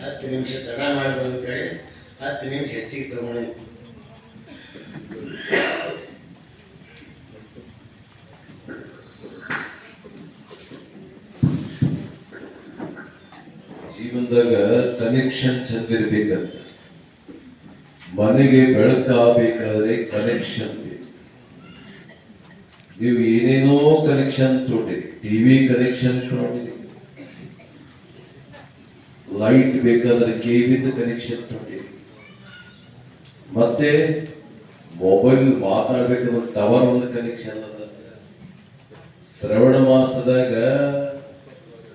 ಹತ್ತು ನಿಮಿಷ ತಡ ಅಂತ ಅಂತೇಳಿ ಹತ್ತು ನಿಮಿಷ ಹೆಚ್ಚಿಗೆ ತಗೊಂಡು. ಜೀವನದಾಗ ಕನೆಕ್ಷನ್ ಚಂದಿರ್ಬೇಕಂತ. ಮನೆಗೆ ಬೆಳಕಾಗಬೇಕಾದ್ರೆ ಕನೆಕ್ಷನ್ ನೀವು ಏನೇನೋ ಕನೆಕ್ಷನ್ ತೊಗೊಂಡಿರಿ ಟಿವಿ ಕನೆಕ್ಷನ್ ತೊಗೊಂಡಿರಿ ಲೈಟ್ ಬೇಕಾದ್ರೆ ಕೇಬಿನ್ ಕನೆಕ್ಷನ್ ತಗೊಳ್ಳಿ ಮತ್ತೆ ಮೊಬೈಲ್ ಮಾತಾಡ್ಬೇಕಾದ್ರೆ ಟವರ್ ಒಂದು ಕನೆಕ್ಷನ್ ಶ್ರವಣ ಮಾಸದಾಗ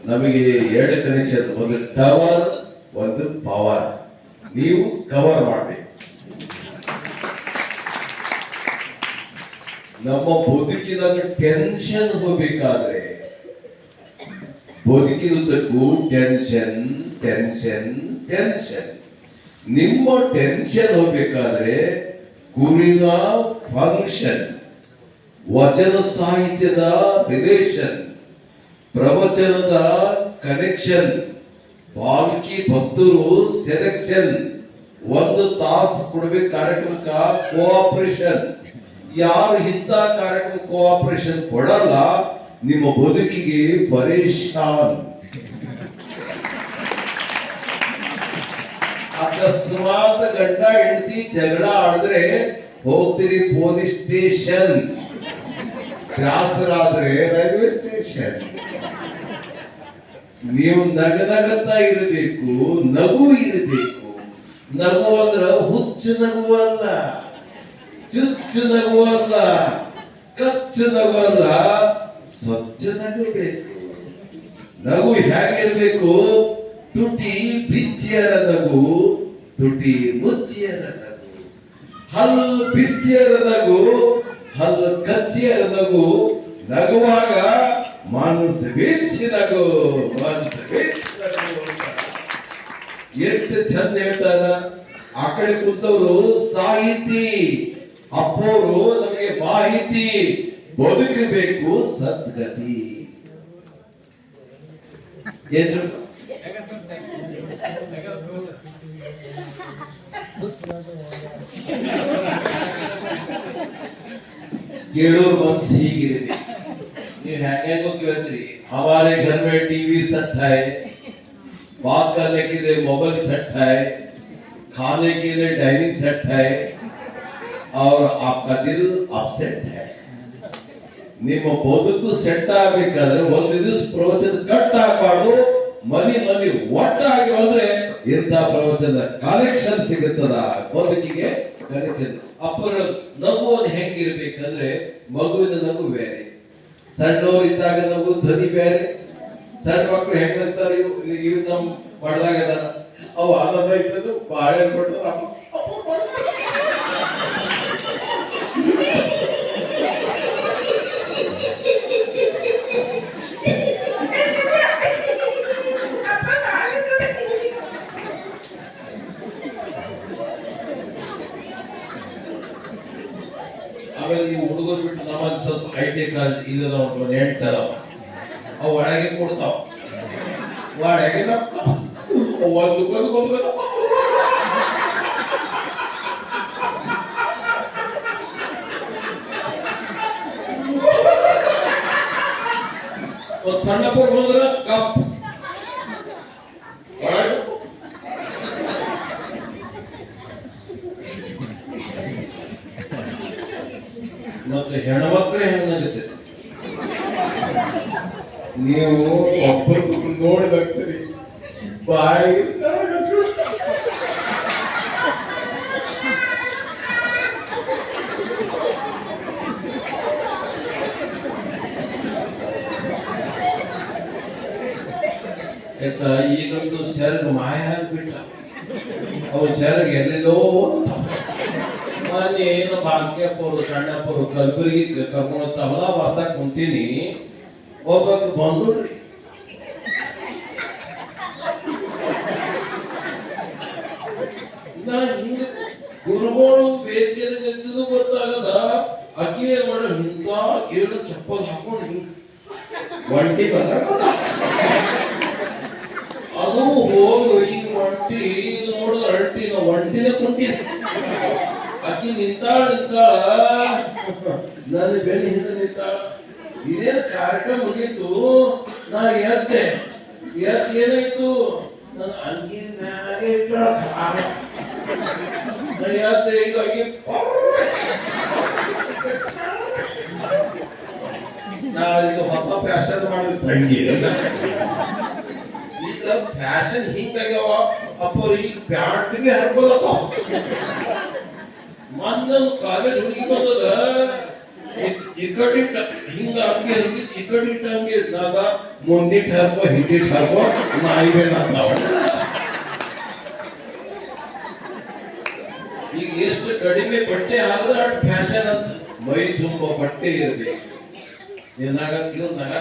ನಮಗೆ ಎರಡು ಕನೆಕ್ಷನ್ ಒಂದು ಟವರ್ ಒಂದು ಪವರ್ ನೀವು ಕವರ್ ಮಾಡಬೇಕು. ನಮ್ಮ ಬದುಕಿನಾಗ ಟೆನ್ಷನ್ ಹೋಗ್ಬೇಕಾದ್ರೆ ಬದುಕಿನದಕ್ಕೂ ಟೆನ್ಷನ್ ಟೆನ್ಷನ್ ಟೆನ್ಷನ್ ನಿಮ್ಮ ಟೆನ್ಷನ್ ಹೋಗ್ಬೇಕಾದ್ರೆ ಗುರಿನ ಫಂಕ್ಷನ್ ವಚನ ಸಾಹಿತ್ಯದ ರಿಲೇಷನ್ ಪ್ರವಚನದ ಕನೆಕ್ಷನ್ ಬಾಲ್ಕಿ ಭಕ್ತರು ಸೆಲೆಕ್ಷನ್ ಒಂದು ತಾಸು ಕೊಡ್ಬೇಕು ಕಾರ್ಯಕ್ರಮಕ್ಕ ಕೋಆಪರೇಷನ್ ಯಾರು ಇಂಥ ಕಾರ್ಯಕ್ರಮ ಕೋಆಪರೇಷನ್ ಕೊಡಲ್ಲ, ನಿಮ್ಮ ಬದುಕಿಗೆ ಪರೇಶಾನ್. ಅಕಸ್ಮಾತ್ ಗಂಡ ಹೆಂಡತಿ ಜಗಳ ಆಡಿದ್ರೆ, ಹೋಗ್ತೀರಿ ಪೊಲೀಸ್ ಸ್ಟೇಷನ್. ಗ್ರಾಸರಾದ್ರೆ ರೈಲ್ವೆ ಸ್ಟೇಷನ್. ನೀವು ನಗನಗತಾ ಇರಬೇಕು, ನಗು ಇರಬೇಕು. ನಗು ಅಂದ್ರ ಹುಚ್ಚು ನಗು ಅಲ್ಲ, ಚುಚ್ಚು ನಗು ಅಲ್ಲ, ಕಚ್ಚು ನಗು ಅಲ್ಲ, ಸ್ವಚ್ಛ ನಗು ಬೇಕು. ನಗು ಹೇಗಿರ್ಬೇಕು? ತುಟಿ ಬಿಚ್ಚಿಯರ ನಗು ತುಟಿ ಮುಚ್ಚಿಯರ ನಗು ಹಲ್ಲು ಬಿಚ್ಚಿಯರ ನಗು ಹಲ್ಲು ಕಚ್ಚಿಯರ ನಗು ನಗುವಾಗ ಮನಸ್ಸು ಬಿಚ್ಚಿ ನಗು ಮನಸ್ಸು ಬಿಚ್ಚಿ ನಗು ಎಷ್ಟು ಚಂದ ಹೇಳ್ತಾರ ಆ ಕಡೆ ಕೂತವರು ಸಾಹಿತಿ, ಅಪ್ಪೋರು ನಮಗೆ ಮಾಹಿತಿ ಬದುಕಬೇಕು ಸದ್ಗತಿ. ಏನು ಕೇಳೋರ್ ಮನ್ಸು ಹೀಗಿರಬೇಕು ನೀವು ಹೆಂಗೋ ಕೇಳ್ತೀರಿ हमारे घर में टीवी सेट है बात करने के लिए मोबाइल सेट है खाने के लिए डाइनिंग सेट है और आपका दिल अपसेट है ನಿಮ್ಮ ಬದುಕು ಸೆಟ್ ಆಗ್ಬೇಕಾದ್ರೆ ಒಂದು ದಿವಸ ಪ್ರವಚನ ಕಟ್ ಆಗಬಾರ್ದು ಮನಿ ಮನಿ ಒಟ್ಟಾಗಿ ಬಂದ್ರೆ ಇಂಥ ಪ್ರವಚನ ಕಲೆಕ್ಷನ್ ಸಿಗುತ್ತದ? ಬದುಕಿಗೆ ಕಲೆಕ್ಷನ್ ಅಪ್ಪರ ನಗು ಅದು ಹೆಂಗಿರ್ಬೇಕಂದ್ರೆ ಮಗುವಿನ ನಗು ಬೇರೆ. ಸಣ್ಣವ್ರು ಇದ್ದಾಗ ನಗು ಧ್ವನಿ ಬೇರೆ. ಸಣ್ಣ ಮಕ್ಕಳು ಹೆಂಗಂತಾರೆ ಇವ್? ನಮ್ ಮಾಡ್ದಾಗ ಅವು ಆನಂದ ಇದ್ದದ್ದು, ಬಾಳೆ ಕೊಟ್ಟು ಅಪ್ಪ. ಸ್ವಲ್ಪ ಐ ಟಿ ಕಾಲೇಜ್ ಇದು ನಾವು ನೆಂಟಲ್ಲ ಅವು ಒಳಗೆ ಕೊಡ್ತಾವ ಒಳಗೆ. ಒಂದು ಕೊಂದು ಒಂದು ಒಂದು ಸಣ್ಣ ಬಂದ್ರೆ ಮತ್ತೆ ಹೆಣ್ಮಕ್ಳೇ ಹೆಣ್ಣಾಗುತ್ತೆ ನೀವು ಒಬ್ಬರು ನೋಡಿ ಬರ್ತೀರಿ ಬಾಯಿ ಸಾಗು. ಆಯ್ತ ಈಗಂತೂ ಸೆರಗು ಮಾಯ ಆಗ್ಬಿಟ್ಟ ಅವು ಸೆರಗು ಎಲ್ಲೆಲ್ಲೋ ಮೊನ್ನೆ ಏನು ಭಾಗ್ಯಪುರ, ಸಣ್ಣಪುರ, ಕಲಬುರಗಿ ಕರ್ಕೊಂಡು ತಬಲಾ ವಾಸ ಕುಂತೀನಿ ಒಬ್ಬಕ್ಕೆ ಬಂದು ಗುರುಗಳು ನಿಂತಿದ್ದು ಗೊತ್ತಾಗದ? ಅಕ್ಕಿ ಏನ್ ಮಾಡ ಹಿಂಗ ಎರಡು ಚಪ್ಪಲ್ ಹಾಕೊಂಡು ಹಿಂಗ ಒಂಟಿ ಬಂದಾಗ ಅದು ಹೋಗಿ ಒಂಟಿ ನೋಡಿದ್ರೆ ಅಂಟಿ ನಾವು ಒಂಟಿನ ಕುಂಟಿ. ಆಕಿ ನಿಂತಾಳ ನಿಂತಾಳ. ನನ್ನ ಬೆನ್ನ ಹಿಂದೆ ನಿಂತಾಳ. ಇದೇನ್ ಕಾರ್ಯಕ್ರಮ ಮುಗೀತು? ನಾ ಎದ್ದೆ ಎದ್ ಏನಾಯ್ತು? ನನ್ನ ಅಂಗಿ ಮ್ಯಾಗೆ ಇಟ್ಟಾಳ. ನಾ ಎದ್ದೆ ಹೀಗಾಗಿ ನಾ ಇದು ಹೊಸ ಫ್ಯಾಷನ್ ಮಾಡಿದ ಅಂಗಿ. ಈಗ ಫ್ಯಾಷನ್ ಹಿಂಗಾಗ್ಯಾವ ಅಪ್ಪ ಈಗ ಪ್ಯಾಂಟ್ ಬಿ ಹರ್ಕೋದಪ್ಪ. ಮೊನ್ನೊಂದು ಕಾಲೇಜ್ ಹುಡುಗಿ ಬಂದದ ಈ- ಈ ಕಡೆ ಇಟ್ಟ- ಹಿಂಗ ಹಂಗೆ ಹಂಗೆ ಈ ಕಡೆ ಇಟ್ಟ ಹಂಗೆ ಇದ್ದಾಗ ಮುಂದಿಟ್ಟು ಹರ್ಕೋ ಹಿಂದಿಟ್ಟು ಹರ್ಕೋ ನಾಯಿ ಬೇನಾಗ್ತಾವ ಈಗ ಎಷ್ಟು ಕಡಿಮೆ ಬಟ್ಟೆ ಆದ್ರೆ ಅಷ್ಟು ಫ್ಯಾಷನ್ ಅಂತ ಮೈ ತುಂಬ ಬಟ್ಟೆ ಇರ್ಬೇಕು ಏನಾಗ ಇವ್ರು ನಗ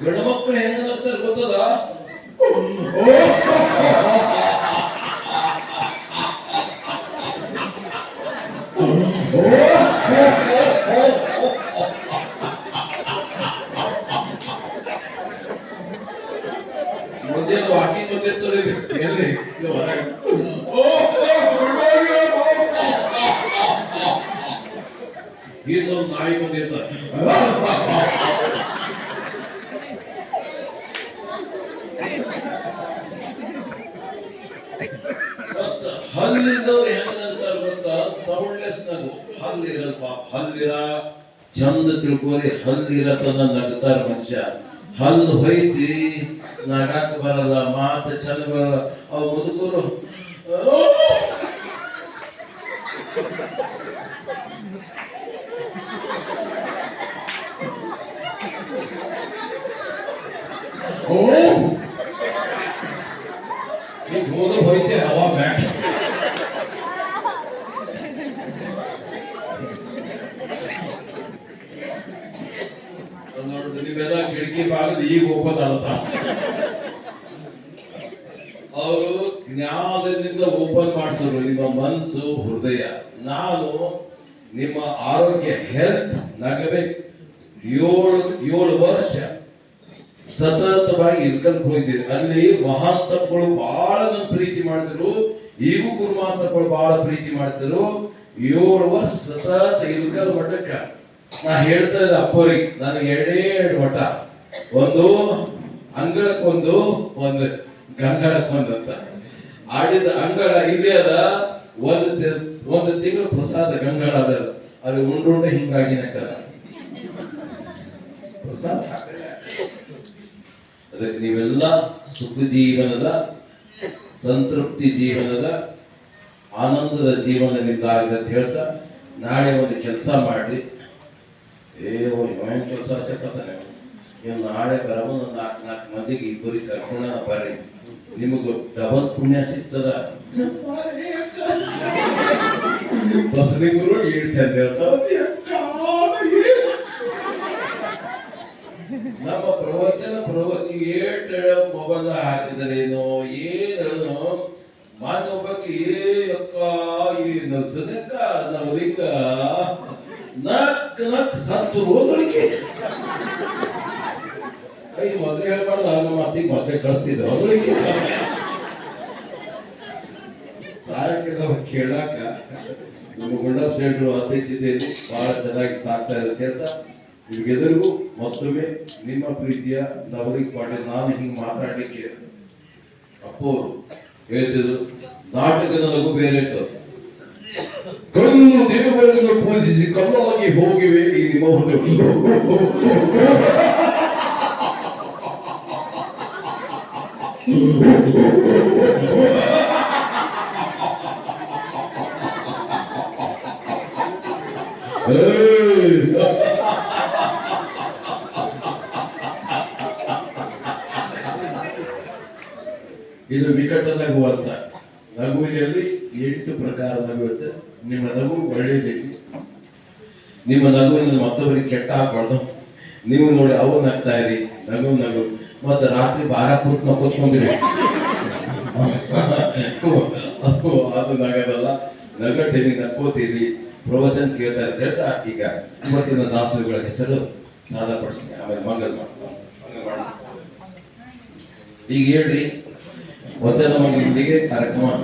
ಗಂಡು ಮಕ್ಕಳು ಹೆಂಗ ನಗ್ತಾರೆ ಗೊತ್ತದ ಎಲ್ಲಿ ಇಲ್ಲಿ ಹೊರಗೆ ಓ, ಓ, ಹೊರ್ಟೋಗ್ಯೋ, ಇನ್ನೊಂದು ನಾಯಿ ಬಂದಿರ್ತಾರೆ ಮತ್ತ ಹಲ್ಲಿದ್ದವ್ರು ಹೆಂಗ ಅಂತಾರ ಗೊತ್ತಾ ಸೌಂಡ್ಲೆಸ್ ನಗು ಹಲ್ಲಿರಲ್ಪ ಹಲ್ಲಿರ ಚಂದ ತಿಳ್ಕೋರಿ ಹಲ್ಲಿರತನ ನಗ್ತಾರ ಮನುಷ್ಯ ಹಲ್ಲು ಹೊಯ್ತಿ ನಗಾಕ ಬರಲ್ಲ ಮಾತು ಚಂದ ಬರಲ್ಲ ಅವ್ ಮುದುಕರು ಓ ಆಗತ್ತ ಅವರು ಜ್ಞಾನದಿಂದ ಓಪನ್ ಮಾಡಿಸಿದ್ರು, ನಿಮ್ಮ ಮನಸ್ಸು ಹೃದಯ. ನಾನು ನಿಮ್ಮ ಆರೋಗ್ಯ ಹೆಲ್ತ್ ನಗಬೇಕು. ಏಳು ಏಳು ವರ್ಷ ಸತತವಾಗಿ ಇಲ್ಕಲ್ಕ್ ಹೋಗಿದ್ದೀನಿ ಅಲ್ಲಿ ಮಹಾಂತಗಳು ಬಹಳ ನನ್ನ ಪ್ರೀತಿ ಮಾಡಿದ್ರು ಈಗೂ ಗುರುಮಾಂತಗಳು ಬಹಳ ಪ್ರೀತಿ ಮಾಡ್ತಿದ್ರು. ಏಳು ವರ್ಷ ಸತತ ಇರ್ಕಲ್ ಮಟ್ಟಕ್ಕ. ನಾ ಹೇಳ್ತಾ ಇದ್ದೆ ಅಪ್ಪರಿಗೆ ನನಗೆ ಎರಡೇ ಎರಡು ಮಠ ಒಂದು ಅಂಗಳಕ್ಕೊಂದು ಒಂದು ಗಂಗಳಕ್ಕೊಂದು ಅಂತ. ಆಡಿದ ಅಂಗಳ ಇಲ್ಲಿ ಅದ, ಒಂದು ಒಂದು ತಿಂಗಳು ಪ್ರಸಾದ ಗಂಗಳ ಅದ ಅದು. ಉಂಡುಂಡ ಹಿಂಗಾಗಿ ನಕ್ಕದ. ಅದಕ್ಕೆ ನೀವೆಲ್ಲ ಸುಖ ಜೀವನದ, ಸಂತೃಪ್ತಿ ಜೀವನದ, ಆನಂದದ ಜೀವನ ನಿಮ್ದಾಗಿದೆ ಅಂತ ಹೇಳ್ತಾ, ನಾಳೆ ಒಂದು ಕೆಲಸ ಮಾಡ್ರಿ. ಏ ಕೆಲಸ ಹಚ್ಚಕತ್ತಾನೆ? ನೀವು ನಾಳೆ ಬರಬ ನಾಲ್ಕು ನಾಲ್ಕು ಮಂದಿಗೆ ಇಬ್ಬರಿಗೆ ಕರ್ಕೊಂಡ ಬರ್ರಿ ನಿಮಗೆ ಡಬಲ್ ಪುಣ್ಯ ಸಿಗ್ತದ? ಬಸದಿಗುರು ಏಳು ಚಂದ ನಮ್ಮ ಪ್ರವಚನ ಪ್ರವಚನ ಏಟ್ ಮೊಬೈಲ್ ಹಾಕಿದರೇನೋ ಏನೇನೋ ಮಾನ್ಯ ಒಬ್ಬಕ್ಕೆ ಏ ಅಕ್ಕ ಏನು ಸದ್ಯಕ್ಕ ನವಲಿಂಗ ನಕ್ ನಕ್ ಸತ್ತು ರೋಗಳಿಗೆ ಐ ಮೊದಲು ಹೇಳ್ಬಾರ್ದು ನಮ್ಮ ಅತ್ತಿಗೆ ಮೊದಲೇ ಕಳಿಸ್ತಿದ್ರು ಅವಳಿಗೆ ಸಾಯಂಕಾಲ ಕೇಳಾಕ ನಮ್ಮ ಗುಂಡಪ್ಪ ಶೆಟ್ರು ಅಧ್ಯಕ್ಷತೆಯಲ್ಲಿ ಬಹಳ ಚೆನ್ನಾಗಿ ಸಾಕ್ತಾ ಇರುತ್ತೆ ಅಂತ ನಿಮ್ಗೆಲ್ಲರಿಗೂ ಮತ್ತೊಮ್ಮೆ ನಿಮ್ಮ ಪ್ರೀತಿಯ ನವಲಿಕ್ ಪಾಟೀಲ್, ನಾನು ಹಿಂಗೆ ಮಾತಾಡ್ಲಿಕ್ಕೆ ಅಪ್ಪೋರು ಹೇಳ್ತಿದ್ರು. ನಾಟಕದ ನಗು ಬೇರೆ ಕಲ್ಲು ದೇವರುಗಳನ್ನು ಪೂಜಿಸಿ ಕಲ್ಲಾಗಿ ಹೋಗಿವೆ ಈ ನಿಮ್ಮ ಹೃದಯ ಇದು ವಿಕಟ ನಗು ಅಂತ. ನಗುವಿನಲ್ಲಿ ಎಂಟು ಪ್ರಕಾರ ನಗು ಇರುತ್ತೆ. ನಿಮ್ಮ ನಗು ಒಳ್ಳೇದೈತಿ ನಿಮ್ಮ ನಗುವಿನ ಮತ್ತೊಬ್ಬರಿಗೆ ಕೆಟ್ಟ ಹಾಕ್ಬಾರ್ದು. ನೀವು ನೋಡಿ ಅವು ನಗ್ತಾ ಇರಿ. ನಗು ನಗು. ಮತ್ತೆ ರಾತ್ರಿ ಬಾರ ಕೂತ್ ನಾವು ಕೂತ್ಕೊಂಡಿರಿ ಅದು ಅದು ನಗದಲ್ಲ. ನಗಟ್ಟಿನಿ ನಕ್ಕೋತೀರಿ ಪ್ರವಚನ ಕೇಳ್ತಾ ಅಂತ ಹೇಳ್ತಾ ಈಗ ಇವತ್ತಿನ ದಾಸರುಗಳ ಹೆಸರು ಸಾಧಪಡಿಸ್ತೀನಿ ಆಮೇಲೆ ಮಂಗಲ್ ಈಗ ಹೇಳ್ರಿ, ವಚನ ಮಂಗಲಿಗೆ ಕಾರ್ಯಕ್ರಮ.